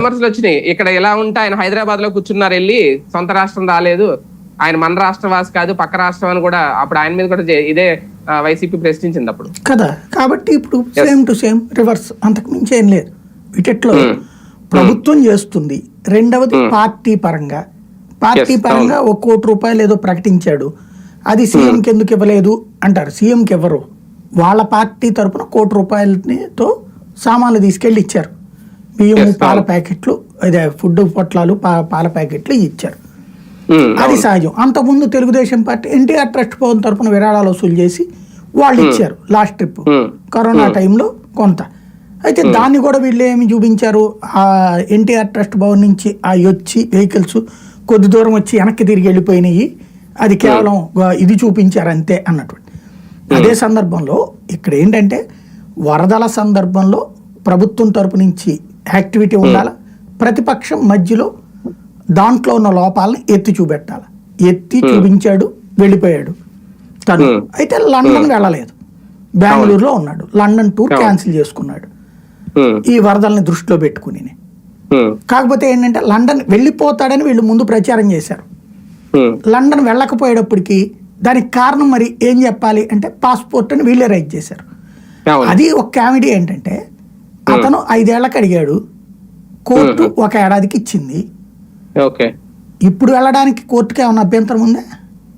విమర్శలు వచ్చినాయి. ఇక్కడ ఎలా ఉంటే ఆయన హైదరాబాద్లో కూర్చున్నారు వెళ్ళి సొంత రాష్ట్రం రాలేదు. ఆయన మన రాష్ట్రవాసి కాదు పక్క రాష్ట్రం అని కూడా అప్పుడు ఆయన మీద కూడా ఇదే వైసీపీ ప్రశ్నించింది అప్పుడు. కదా? కాబట్టి ఇప్పుడు సేమ్ టు సేమ్ రివర్స్ అంతకు మించి ఏం లేదు. వీటిట్లో ప్రభుత్వం చేస్తుంది. రెండవది పార్టీ పరంగా. పార్టీ పరంగా ఒక కోటి రూపాయలు ఏదో ప్రకటించాడు. అది సీఎంకి ఎందుకు ఇవ్వలేదు? అంటారు. సీఎంకి ఇవ్వరు వాళ్ళ పార్టీ తరపున కోటి రూపాయలతో సామాన్లు తీసుకెళ్ళి ఇచ్చారు. Yes, పాల. ప్యాకెట్లు అదే ఫుడ్ పొట్లాలు పాల ప్యాకెట్లు ఇచ్చారు. ఉమ్, అది. సహజం. అంతకుముందు తెలుగుదేశం పార్టీ ఎన్టీఆర్ ట్రస్ట్ భవన్ తరపున విరాళాలు వసూలు చేసి వాళ్ళు ఇచ్చారు లాస్ట్ ట్రిప్. Hmm. కరోనా టైంలో కొంత. అయితే దాన్ని కూడా వీళ్ళు ఏమి చూపించారు? ఆ ఎన్టీఆర్ ట్రస్ట్ భవన్ నుంచి ఆ వచ్చి వెహికల్స్ కొద్ది దూరం వచ్చి వెనక్కి తిరిగి వెళ్ళిపోయినాయి. అది కేవలం ఇది చూపించారు అంతే అన్నటువంటి. అదే సందర్భంలో ఇక్కడ ఏంటంటే వరదల సందర్భంలో ప్రభుత్వం తరపు నుంచి యాక్టివిటీ ఉండాలి? ప్రతిపక్షం మధ్యలో దాంట్లో ఉన్న లోపాలను ఎత్తి చూపెట్టాలి? ఎత్తి చూపించాడు వెళ్ళిపోయాడు తను. Hmm. అయితే లండన్ వెళ్ళలేదు. బెంగళూరులో ఉన్నాడు. లండన్ టూర్ క్యాన్సిల్ చేసుకున్నాడు. ఈ వరదల్ని దృష్టిలో పెట్టుకుని. కాకపోతే ఏంటంటే లండన్ వెళ్ళిపోతాడని వీళ్ళు ముందు ప్రచారం చేశారు. లండన్ వెళ్ళకపోయేటప్పటికి దానికి కారణం మరి ఏం చెప్పాలి అంటే పాస్పోర్ట్ అని వీళ్ళే రైట్ చేశారు. అది ఒక కామెడీ ఏంటంటే అతను ఐదేళ్ళకు అడిగాడు. కోర్టు ఒక ఏడాదికి ఇచ్చింది. ఓకే. ఇప్పుడు వెళ్ళడానికి కోర్టుకి ఏమైనా అభ్యంతరం ఉందా?